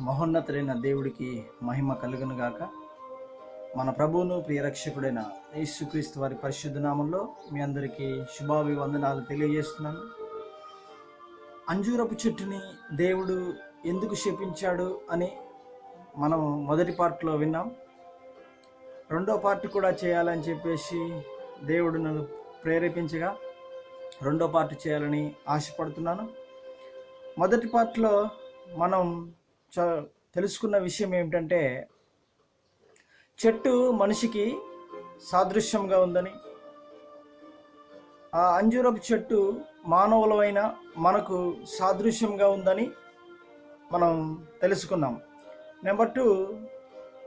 మహోన్నతుడైన దేవుడికి మహిమ కలుగును గాక. మన ప్రభువును ప్రియరక్షకుడైన యేసుక్రీస్తు వారి పరిశుద్ధ నామంలో మీ అందరికీ శుభాభివందనాలు తెలియజేస్తున్నాను. అంజూరపు చెట్టుని దేవుడు ఎందుకు శపించాడు అని మనం మొదటి పార్ట్లో విన్నాం. రెండో పార్ట్ కూడా చేయాలని చెప్పేసి దేవుడు నన్ను ప్రేరేపించగా రెండో పార్ట్ చేయాలని ఆశపడుతున్నాను. మొదటి పార్ట్లో మనం తెలుసుకున్న విషయం ఏమిటంటే చెట్టు మనిషికి సాదృశ్యంగా ఉందని ఆ అంజూరపు చెట్టు మానవులమైన మనకు సాదృశ్యంగా ఉందని మనం తెలుసుకున్నాం. నెంబర్ టూ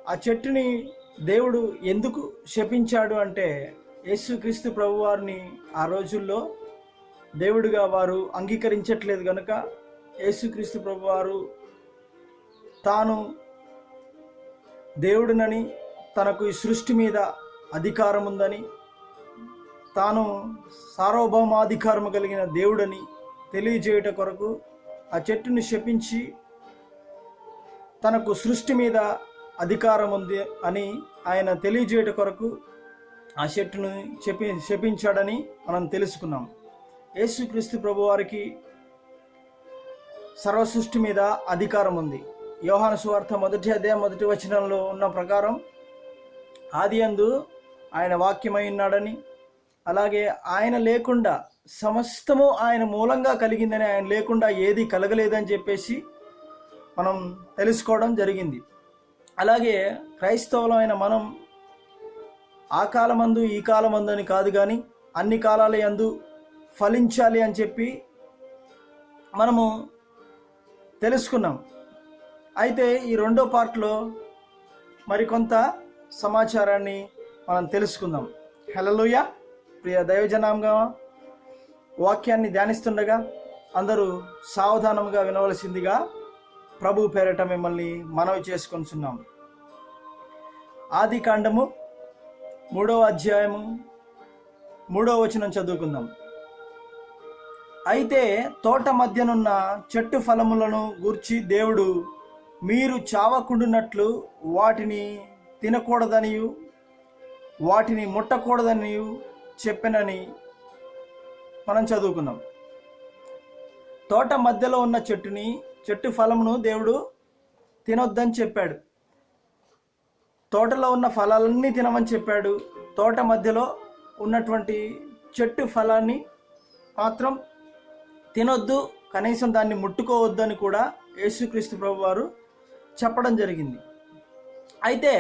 ఆ చెట్టుని దేవుడు ఎందుకు శపించాడు అంటే యేసుక్రీస్తు ప్రభువారిని ఆ రోజుల్లో దేవుడిగా వారు అంగీకరించట్లేదు కనుక యేసుక్రీస్తు ప్రభువారు తాను దేవుడినని తనకు ఈ సృష్టి మీద అధికారం ఉందని తాను సార్వభౌమాధికారము కలిగిన దేవుడని తెలియజేయుట కొరకు ఆ చెట్టుని శపించి తనకు సృష్టి మీద అధికారం ఉంది అని ఆయన తెలియజేయుట కొరకు ఆ చెట్టును చెప్పి శపించాడని మనం తెలుసుకున్నాం. యేసుక్రీస్తు ప్రభువారికి సర్వ సృష్టి మీద అధికారం ఉంది యోహాను సువార్త మొదటి అధ్యాయం మొదటి వచనంలో ఉన్న ప్రకారం ఆది అందు ఆయన వాక్యమై ఉన్నాడని అలాగే ఆయన లేకుండా సమస్తము ఆయన మూలంగా కలిగిందని ఆయన లేకుండా ఏది కలగలేదని చెప్పేసి మనం తెలుసుకోవడం జరిగింది. అలాగే క్రైస్తవులమైన మనం ఆ కాలమందు ఈ కాలమందు అని కాదు కానీ అన్ని కాలాల యందు ఫలించాలి అని చెప్పి మనము తెలుసుకున్నాం. అయితే ఈ రెండో పార్ట్లో మరికొంత సమాచారాన్ని మనం తెలుసుకుందాం. హలలుయ ప్రియ దైవజనాంగా వాక్యాన్ని ధ్యానిస్తుండగా అందరూ సావధానంగా వినవలసిందిగా ప్రభు పేరట మిమ్మల్ని మనవి చేసుకొనిచున్నాం. ఆది కాండము మూడవ అధ్యాయము మూడవ వచనం చదువుకుందాం. అయితే తోట మధ్యనున్న చెట్టు ఫలములను గూర్చి దేవుడు మీరు చావకుండునట్లు వాటిని తినకూడదనియు వాటిని ముట్టకూడదనియు చెప్పినని మనం చదువుకున్నాం. తోట మధ్యలో ఉన్న చెట్టుని చెట్టు ఫలమును దేవుడు తినొద్దని చెప్పాడు. తోటలో ఉన్న ఫలాలన్నీ తినమని చెప్పాడు. తోట మధ్యలో ఉన్నటువంటి చెట్టు ఫలాన్ని మాత్రం తినొద్దు కనీసం దాన్ని ముట్టుకోవద్దు అని కూడా యేసుక్రీస్తు ప్రభు వారు చెప్పడం జరిగింది. అయితే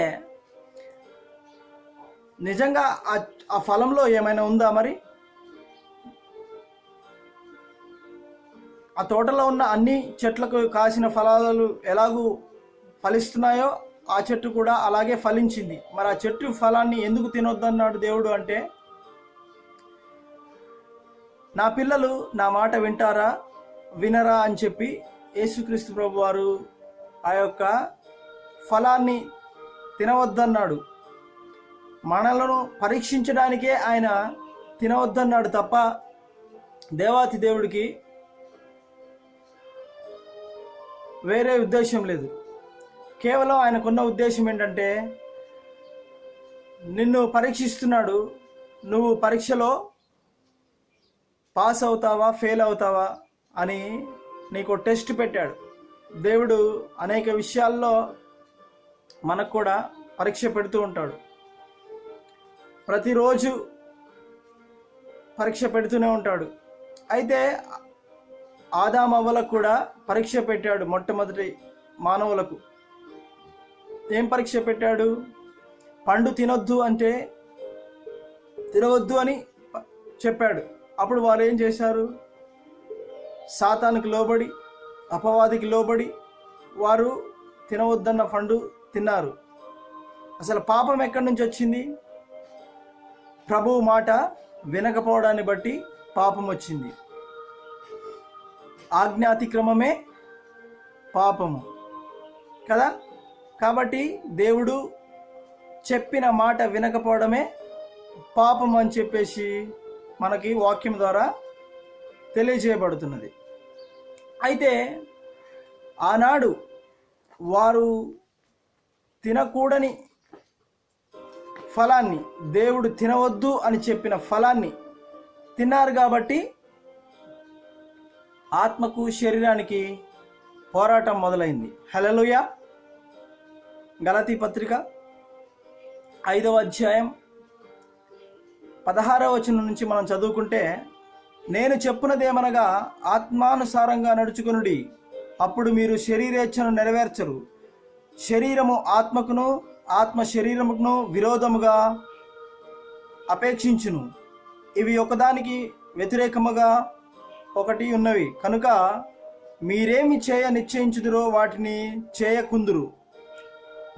నిజంగా ఆ ఆ ఫలంలో ఏమైనా ఉందా మరి? ఆ తోటలో ఉన్న అన్ని చెట్లకు కాసిన ఫలాలు ఎలాగూ ఫలిస్తున్నాయో ఆ చెట్టు కూడా అలాగే ఫలించింది. మరి ఆ చెట్టు ఫలాన్ని ఎందుకు తినొద్దన్నాడు దేవుడు అంటే నా పిల్లలు నా మాట వింటారా? వినరా అని చెప్పి యేసుక్రీస్తు ప్రభు వారు ఆ యొక్క ఫలాన్ని తినవద్దన్నాడు. మనలను పరీక్షించడానికే ఆయన తినవద్దన్నాడు తప్ప దేవాతి దేవుడికి వేరే ఉద్దేశం లేదు. కేవలం ఆయనకున్న ఉద్దేశం ఏంటంటే నిన్ను పరీక్షిస్తున్నాడు నువ్వు పరీక్షలో పాస్ అవుతావా ఫెయిల్ అవుతావా అని నీకు టెస్ట్ పెట్టాడు. దేవుడు అనేక విషయాల్లో మనకు కూడా పరీక్ష పెడుతూ ఉంటాడు. ప్రతిరోజు పరీక్ష పెడుతూనే ఉంటాడు. అయితే ఆదామవ్వలకు కూడా పరీక్ష పెట్టాడు మొట్టమొదటి మానవులకు. ఏం పరీక్ష పెట్టాడు? పండు తినొద్దు అంటే తినవద్దు అని చెప్పాడు. అప్పుడు వారు ఏం చేశారు? సాతానికి లోబడి అపవాదికి లోబడి వారు తినవద్దన్న పండు తిన్నారు. అసలు పాపం ఎక్కడి నుంచి వచ్చింది? ప్రభువు మాట వినకపోవడాన్ని బట్టి పాపం వచ్చింది. ఆజ్ఞాతిక్రమమే పాపము. కదా? కాబట్టి దేవుడు చెప్పిన మాట వినకపోవడమే పాపం అని చెప్పేసి మనకి వాక్యం ద్వారా తెలియజేయబడుతున్నది. అయితే ఆనాడు వారు తినకూడని ఫలాన్ని దేవుడు తినవద్దు అని చెప్పిన ఫలాన్ని తిన్నారు కాబట్టి ఆత్మకు శరీరానికి పోరాటం మొదలైంది. హలలుయ గలతీ పత్రిక ఐదవ అధ్యాయం పదహారవ వచనం నుంచి మనం చదువుకుంటే నేను చెప్పునదేమనగా ఆత్మానుసారంగా నడుచుకునుడి. అప్పుడు మీరు శరీరేచ్ఛను నెరవేర్చరు. శరీరము ఆత్మకును ఆత్మ శరీరమును విరోధముగా అపేక్షించును. ఇవి ఒకదానికి వ్యతిరేకముగా ఒకటి ఉన్నవి. కనుక మీరేమి చేయ నిశ్చయించుదురో వాటిని చేయకుందురు.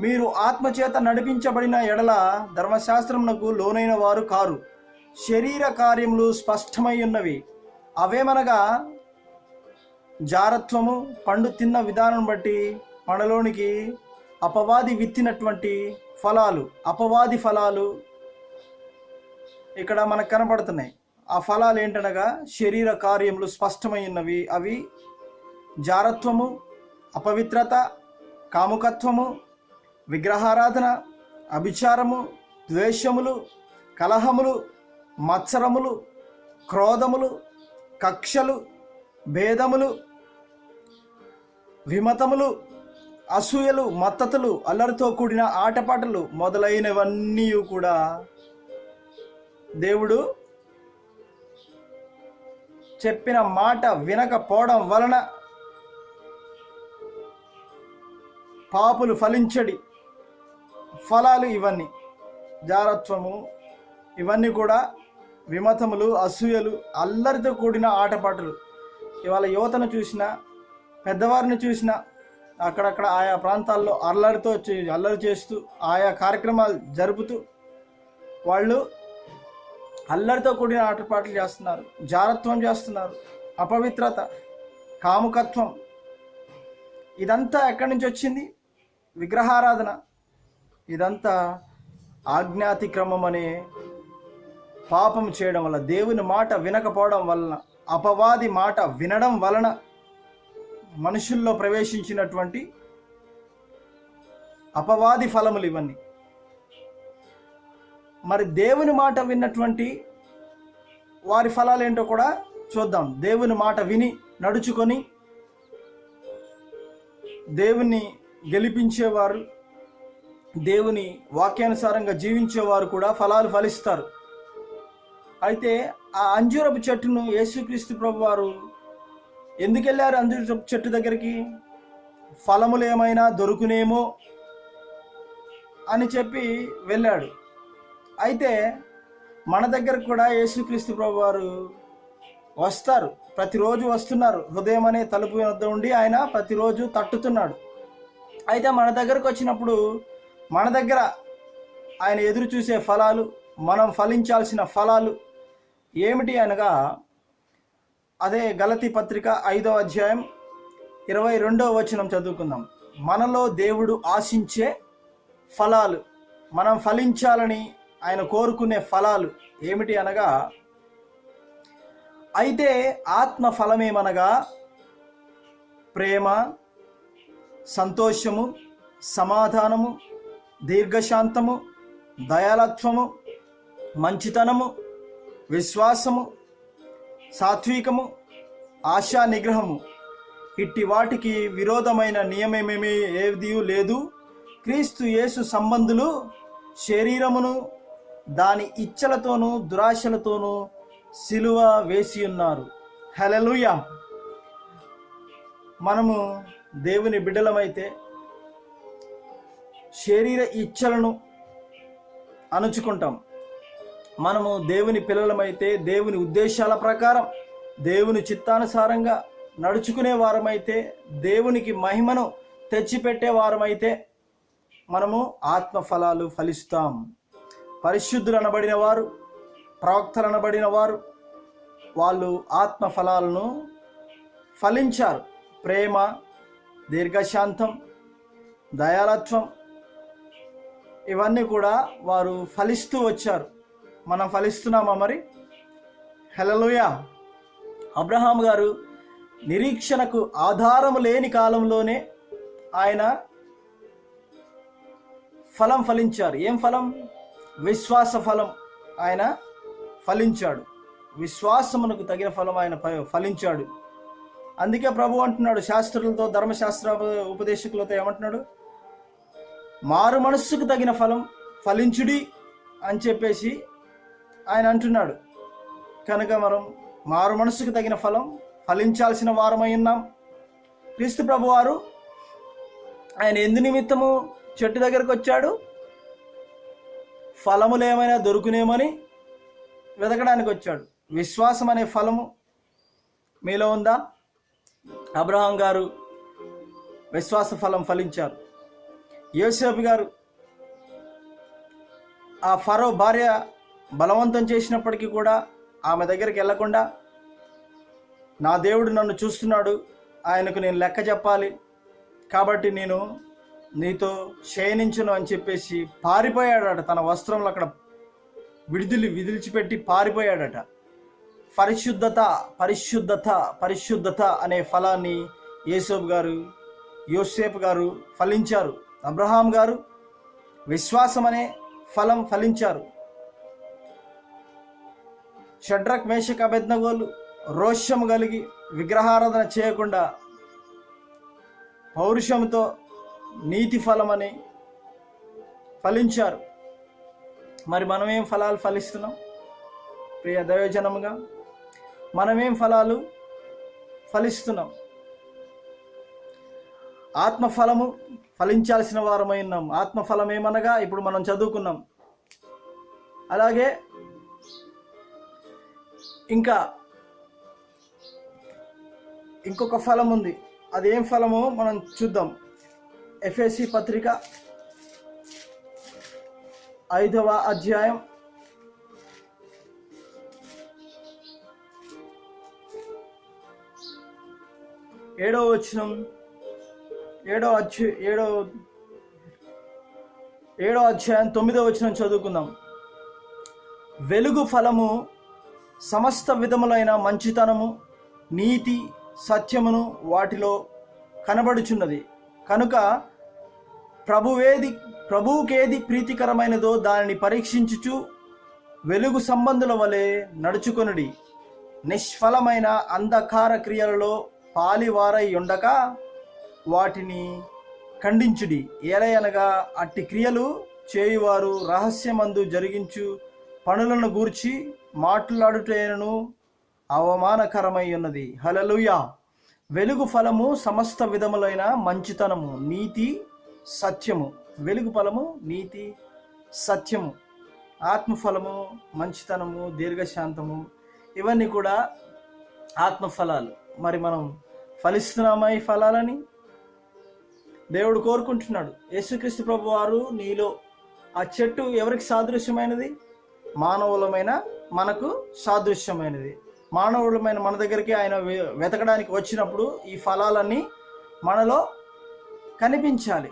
మీరు ఆత్మచేత నడిపించబడిన ఎడల ధర్మశాస్త్రమునకు లోనైన వారు కారు. శరీర కార్యములు స్పష్టమై ఉన్నవి. అవేమనగా జారత్వము పండు తిన్న విధానం బట్టి మనలోనికి అపవాది విత్తినటువంటి ఫలాలు అపవాది ఫలాలు ఇక్కడ మనకు కనబడుతున్నాయి ఆ ఫలాలు ఏంటనగా శరీర కార్యములు స్పష్టమై ఉన్నవి. అవి జారత్వము అపవిత్రత కాముకత్వము విగ్రహారాధన అభిచారము ద్వేషములు కలహములు మత్సరములు క్రోధములు కక్షలు భేదములు విమతములు అసూయలు మత్తతులు అల్లరితో కూడిన ఆటపాటలు మొదలైనవన్నీ కూడా దేవుడు చెప్పిన మాట వినకపోవడం వలన పాపులు ఫలించడి ఫలాలు ఇవన్నీ జారత్వము ఇవన్నీ కూడా విమతములు అసూయలు అల్లరితో కూడిన ఆటపాటలు. ఇవాళ యువతను చూసినా పెద్దవారిని చూసినా అక్కడక్కడ ఆయా ప్రాంతాల్లో అల్లరితో చే- అల్లరి చేస్తూ ఆయా కార్యక్రమాలు జరుపుతూ వాళ్ళు అల్లరితో కూడిన ఆటపాటలు చేస్తున్నారు. జారత్వం చేస్తున్నారు. అపవిత్రత కాముకత్వం. ఇదంతా ఎక్కడి నుంచి వచ్చింది? విగ్రహారాధన. ఇదంతా ఆజ్ఞాతిక్రమం అనే పాపం చేయడం వల్ల దేవుని మాట వినకపోవడం వలన అపవాది మాట వినడం వలన మనుషుల్లో ప్రవేశించినటువంటి అపవాది ఫలములు ఇవన్నీ. మరి దేవుని మాట విన్నటువంటి వారి ఫలాలు ఏంటో కూడా చూద్దాం. దేవుని మాట విని నడుచుకొని దేవుని గెలిపించేవారు దేవుని వాక్యానుసారంగా జీవించేవారు కూడా ఫలాలు ఫలిస్తారు. అయితే ఆ అంజూరపు చెట్టును యేసుక్రీస్తు ప్రభు వారు ఎందుకు వెళ్ళారు అంజూరపు చెట్టు దగ్గరికి? ఫలములు ఏమైనా దొరుకునేమో అని చెప్పి వెళ్ళాడు. అయితే మన దగ్గర కూడా యేసుక్రీస్తు ప్రభు వారు వస్తారు. ప్రతిరోజు వస్తున్నారు. హృదయం అనే తలుపు వద్ద ఉండి ఆయన ప్రతిరోజు తట్టుతున్నాడు. అయితే మన దగ్గరకు వచ్చినప్పుడు మన దగ్గర ఆయన ఎదురు చూసే ఫలాలు మనం ఫలించాల్సిన ఫలాలు ఏమిటి అనగా అదే గలతి పత్రిక ఐదో అధ్యాయం ఇరవై రెండవ వచనం చదువుకుందాం. మనలో దేవుడు ఆశించే ఫలాలు మనం ఫలించాలని ఆయన కోరుకునే ఫలాలు ఏమిటి అనగా అయితే ఆత్మ ఫలమేమనగా ప్రేమ సంతోషము సమాధానము దీర్ఘశాంతము దయాలత్వము మంచితనము విశ్వాసము సాత్వికము ఆశా నిగ్రహము. ఇట్టి వాటికి విరోధమైన నియమమేమీ ఏది లేదు. క్రీస్తు యేసు సంబంధులు శరీరమును దాని ఇచ్చలతోనూ దురాశలతోనూ సిలువ వేసి ఉన్నారు. హలలుయా మనము దేవుని బిడ్డలమైతే శరీర ఇచ్చలను అణుచుకుంటాం. మనము దేవుని పిల్లలమైతే దేవుని ఉద్దేశాల ప్రకారం దేవుని చిత్తానుసారంగా నడుచుకునే వారమైతే దేవునికి మహిమను తెచ్చిపెట్టే వారమైతే మనము ఆత్మ ఫలాలు ఫలిస్తాం. పరిశుద్ధులు అనబడిన వారు ప్రవక్తలు అనబడిన వారు వాళ్ళు ఆత్మ ఫలాలను ఫలించారు. ప్రేమ దీర్ఘశాంతం దయాలత్వం ఇవన్నీ కూడా వారు ఫలిస్తూ వచ్చారు. మనం ఫలిస్తున్నామా మరి? హెలలుయా అబ్రహాం గారు నిరీక్షణకు ఆధారం లేని కాలంలోనే ఆయన ఫలం ఫలించారు. ఏం ఫలం? విశ్వాస ఫలం ఆయన ఫలించాడు. విశ్వాసమునకు తగిన ఫలం ఆయన ఫలించాడు. అందుకే ప్రభు అంటున్నాడు శాస్త్రులతో ధర్మశాస్త్ర ఉపదేశకులతో ఏమంటున్నాడు? మారు మనస్సుకు తగిన ఫలం ఫలించుడి అని చెప్పేసి ఆయన అంటున్నాడు కనుక మనం మారు మనసుకు తగిన ఫలం ఫలించాల్సిన వారమై ఉన్నాం. క్రీస్తు ప్రభు వారు ఆయన ఎందు నిమిత్తము చెట్టు దగ్గరకు వచ్చాడు. ఫలములు ఏమైనా దొరుకునేమని వెతకడానికి వచ్చాడు. విశ్వాసం అనే ఫలము మీలో ఉందా? అబ్రహాం గారు విశ్వాస ఫలం ఫలించారు. యోసేపు గారు ఆ ఫరో భార్య బలవంతం చేసినప్పటికీ కూడా ఆమె దగ్గరికి వెళ్ళకుండా నా దేవుడు నన్ను చూస్తున్నాడు ఆయనకు నేను లెక్క చెప్పాలి కాబట్టి నేను నీతో శయనించును అని చెప్పేసి పారిపోయాడట. తన వస్త్రంలో అక్కడ విడుదలి విదిలిచిపెట్టి పారిపోయాడట. పరిశుద్ధత పరిశుద్ధత పరిశుద్ధత అనే ఫలాన్ని యేసోబ్ గారు యోసేపు గారు ఫలించారు. అబ్రహాం గారు విశ్వాసం అనే ఫలం ఫలించారు. షడ్రక్ మేషక్ అభెజ్ఞగోలు రోషం కలిగి విగ్రహారాధన చేయకుండా పౌరుషంతో నీతి ఫలమని ఫలించారు. మరి మనమేం ఫలాలు ఫలిస్తున్నాం? ప్రియ దయోజనముగా మనమేం ఫలాలు ఫలిస్తున్నాం? ఆత్మఫలము ఫలించాల్సిన వారమై ఉన్నాం. ఆత్మఫలం ఏమనగా ఇప్పుడు మనం చదువుకున్నాం. అలాగే ఇంకా ఇంకొక ఫలం ఉంది. అది ఏం ఫలమో మనం చూద్దాం. ఎఫ్ఎసి పత్రిక ఐదవ అధ్యాయం. ఏడో వచనం. ఏడో అధ్య ఏడో ఏడో అధ్యాయం తొమ్మిదో వచనం చదువుకుందాం. వెలుగు ఫలము సమస్త విధములైన మంచితనము నీతి సత్యమును వాటిలో కనబడుచున్నది. కనుక ప్రభువేది ప్రభువుకేది ప్రీతికరమైనదో దానిని పరీక్షించుచు వెలుగు సంబంధుల వలె నడుచుకొనుడి. నిష్ఫలమైన అంధకార క్రియలలో పాలివారై ఉండక వాటిని ఖండించుడి. ఏలయనగా అట్టి క్రియలు చేయువారు రహస్యమందు జరిగించు పనులను గూర్చి మాట్లాడుటేనను అవమానకరమై ఉన్నది హలలుయా వెలుగు ఫలము సమస్త విధములైన మంచితనము నీతి సత్యము. వెలుగు ఫలము నీతి సత్యము. ఆత్మఫలము మంచితనము దీర్ఘశాంతము. ఇవన్నీ కూడా ఆత్మఫలాలు. మరి మనం ఫలిస్తున్నామా ఈ ఫలాలని? దేవుడు కోరుకుంటున్నాడు. యేసుక్రీస్తు ప్రభు వారు నీలో ఆ చెట్టు ఎవరికి సాదృశ్యమైనది? మానవులమైన మనకు సాదృశ్యమైనది. మానవులమైన మన దగ్గరికి ఆయన వె- వెతకడానికి వచ్చినప్పుడు ఈ ఫలాలన్నీ మనలో కనిపించాలి.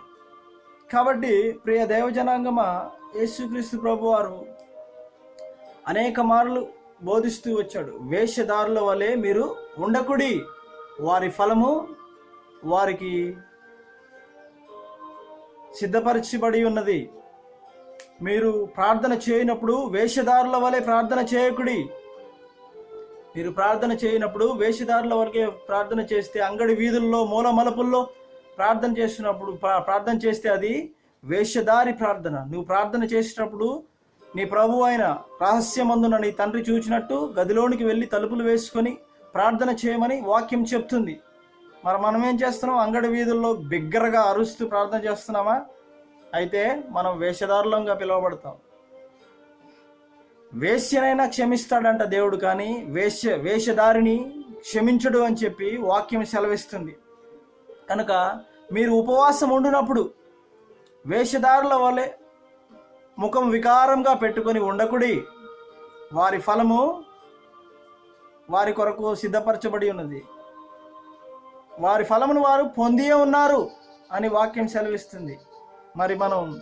కాబట్టి ప్రియ దేవజనాంగమ యేసుక్రీస్తు ప్రభు వారు అనేక మార్లు బోధిస్తూ వచ్చాడు. వేషధారుల వలె మీరు ఉండకుడి. వారి ఫలము వారికి సిద్ధపరచబడి ఉన్నది. మీరు ప్రార్థన చేయనప్పుడు వేషధారుల వలె ప్రార్థన చేయకుడి. మీరు ప్రార్థన చేయనప్పుడు వేషధారుల వరకే ప్రార్థన చేస్తే అంగడి వీధుల్లో మూల మలుపుల్లో ప్రార్థన చేసినప్పుడు ప్రార్థన చేస్తే అది వేషధారి ప్రార్థన. నువ్వు ప్రార్థన చేసేటప్పుడు నీ ప్రభు అయిన రహస్యమందున నీ తండ్రి చూచినట్టు గదిలోనికి వెళ్ళి తలుపులు వేసుకొని ప్రార్థన చేయమని వాక్యం చెప్తుంది. మరి మనం ఏం చేస్తున్నాం? అంగడి వీధుల్లో బిగ్గరగా అరుస్తూ ప్రార్థన చేస్తున్నామా? అయితే మనం వేషధారులంగా పిలువబడతాం. వేశ్యనైనా క్షమిస్తాడంట దేవుడు కానీ వేష్య వేషధారిని క్షమించడు అని చెప్పి వాక్యం సెలవిస్తుంది. కనుక మీరు ఉపవాసం ఉండినప్పుడు వేషధారుల వలె ముఖం వికారంగా పెట్టుకొని ఉండకుడి. వారి ఫలము వారి కొరకు సిద్ధపరచబడి ఉన్నది. వారి ఫలమును వారు పొందియే ఉన్నారు అని వాక్యం సెలవిస్తుంది. మరి మనం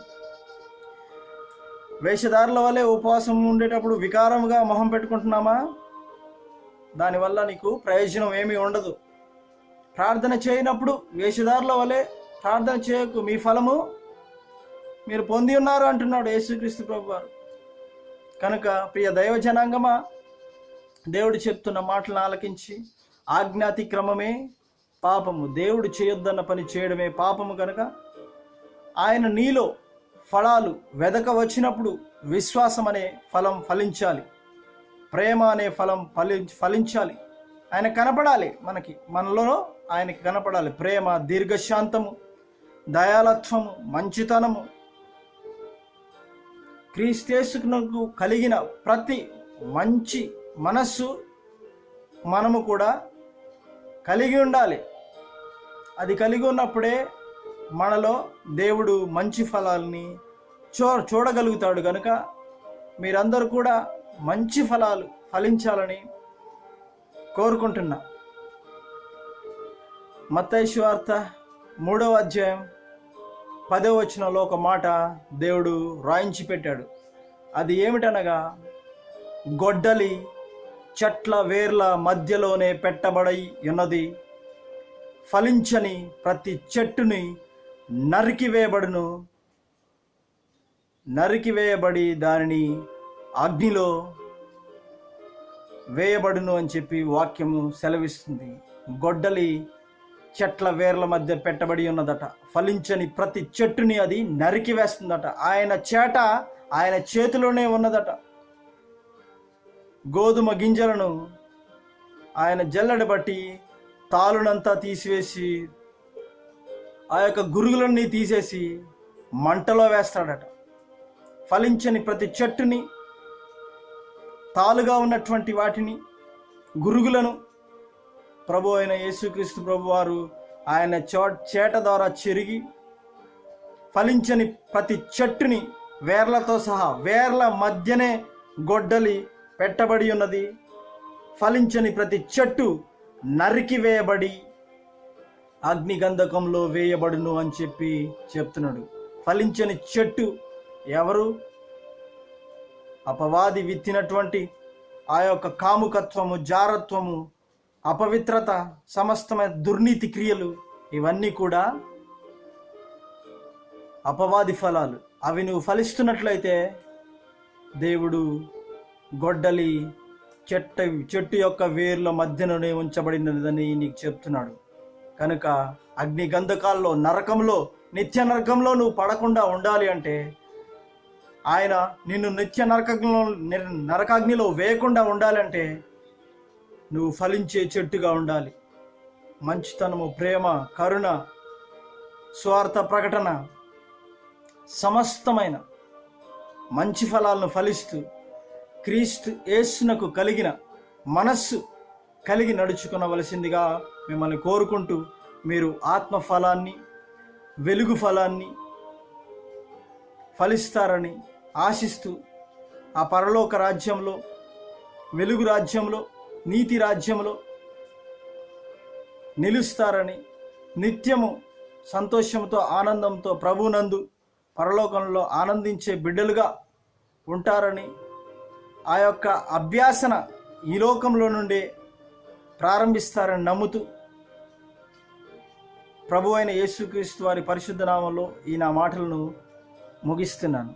వేషధారుల వలె ఉపవాసం ఉండేటప్పుడు వికారముగా మొహం పెట్టుకుంటున్నామా? దానివల్ల నీకు ప్రయోజనం ఏమీ ఉండదు. ప్రార్థన చేయనప్పుడు వేషధారుల వలె ప్రార్థన చేయకు మీ ఫలము మీరు పొంది ఉన్నారు అంటున్నాడు యేసుక్రీస్తు ప్రభు వారు కనుక ప్రియ దైవ జనాంగమా దేవుడు చెప్తున్న మాటలను ఆలకించి ఆజ్ఞాతిక్రమమే పాపము. దేవుడు చేయొద్దన్న పని చేయడమే పాపము కనుక ఆయన నీలో ఫలాలు వెదక వచ్చినప్పుడు విశ్వాసం అనే ఫలం ఫలించాలి. ప్రేమ అనే ఫలం ఫలి ఫలించాలి. ఆయన కనపడాలి మనకి. మనలో ఆయనకి కనపడాలి. ప్రేమ దీర్ఘశాంతము దయాలత్వము మంచితనము. క్రీస్తేసుకు కలిగిన ప్రతి మంచి మనస్సు మనము కూడా కలిగి ఉండాలి. అది కలిగి ఉన్నప్పుడే మనలో దేవుడు మంచి ఫలాల్ని చూ చూడగలుగుతాడు కనుక మీరందరూ కూడా మంచి ఫలాలు ఫలించాలని కోరుకుంటున్నా. మత్తయి వార్త మూడవ అధ్యాయం పదవ వచనంలో ఒక మాట దేవుడు రాయించి పెట్టాడు. అది ఏమిటనగా గొడ్డలి చెట్ల వేర్ల మధ్యలోనే పెట్టబడి ఉన్నది. ఫలించని ప్రతి చెట్టుని నరికివేయబడును నరికివేయబడి దానిని అగ్నిలో వేయబడును అని చెప్పి వాక్యము సెలవిస్తుంది. గొడ్డలి చెట్ల వేర్ల మధ్య పెట్టబడి ఉన్నదట. ఫలించని ప్రతి చెట్టుని అది నరికి వేస్తుందట. ఆయన చేట ఆయన చేతిలోనే ఉన్నదట. గోధుమ గింజలను ఆయన జల్లెడ బట్టి తాలునంతా తీసివేసి ఆ యొక్క గురుగులన్నీ తీసేసి మంటలో వేస్తాడట. ఫలించని ప్రతి చెట్టుని తాలుగా ఉన్నటువంటి వాటిని గురుగులను ప్రభు అయిన యేసుక్రీస్తు ప్రభు వారు ఆయన చో చేట ద్వారా చెరిగి ఫలించని ప్రతి చెట్టుని వేర్లతో సహా వేర్ల మధ్యనే గొడ్డలి పెట్టబడి ఉన్నది. ఫలించని ప్రతి చెట్టు నరికి వేయబడి అగ్నిగంధకంలో వేయబడును అని చెప్పి చెప్తున్నాడు. ఫలించని చెట్టు ఎవరు? అపవాది విత్తినటువంటి ఆ యొక్క కాముకత్వము జారత్వము అపవిత్రత సమస్తమైన దుర్నీతి క్రియలు ఇవన్నీ కూడా అపవాది ఫలాలు. అవి నువ్వు ఫలిస్తున్నట్లయితే దేవుడు గొడ్డలి చెట్టు చెట్టు యొక్క వేర్ల మధ్యలోనే ఉంచబడినదని నీకు చెప్తున్నాడు. కనుక అగ్ని గంధకాల్లో నరకంలో నిత్య నరకంలో నువ్వు పడకుండా ఉండాలి అంటే ఆయన నిన్ను నిత్య నరకంలో నరకాగ్నిలో వేయకుండా ఉండాలంటే నువ్వు ఫలించే చెట్టుగా ఉండాలి. మంచితనము ప్రేమ కరుణ స్వార్థ ప్రకటన సమస్తమైన మంచి ఫలాలను ఫలిస్తూ క్రీస్తు యేసునకు కలిగిన మనస్సు కలిగి నడుచుకునవలసిందిగా మిమ్మల్ని కోరుకుంటూ మీరు ఆత్మ ఫలాన్ని వెలుగు ఫలాన్ని ఫలిస్తారని ఆశిస్తూ ఆ పరలోక రాజ్యంలో వెలుగు రాజ్యంలో నీతి రాజ్యంలో నిలుస్తారని నిత్యము సంతోషంతో ఆనందంతో ప్రభునందు పరలోకంలో ఆనందించే బిడ్డలుగా ఉంటారని ఆ యొక్క అభ్యాసన ఈ లోకంలో నుండే ప్రారంభిస్తారని నమ్ముతూ ప్రభు అయిన యేసుక్రీస్తు వారి పరిశుద్ధ నామంలో ఈ నా మాటలను ముగిస్తున్నాను.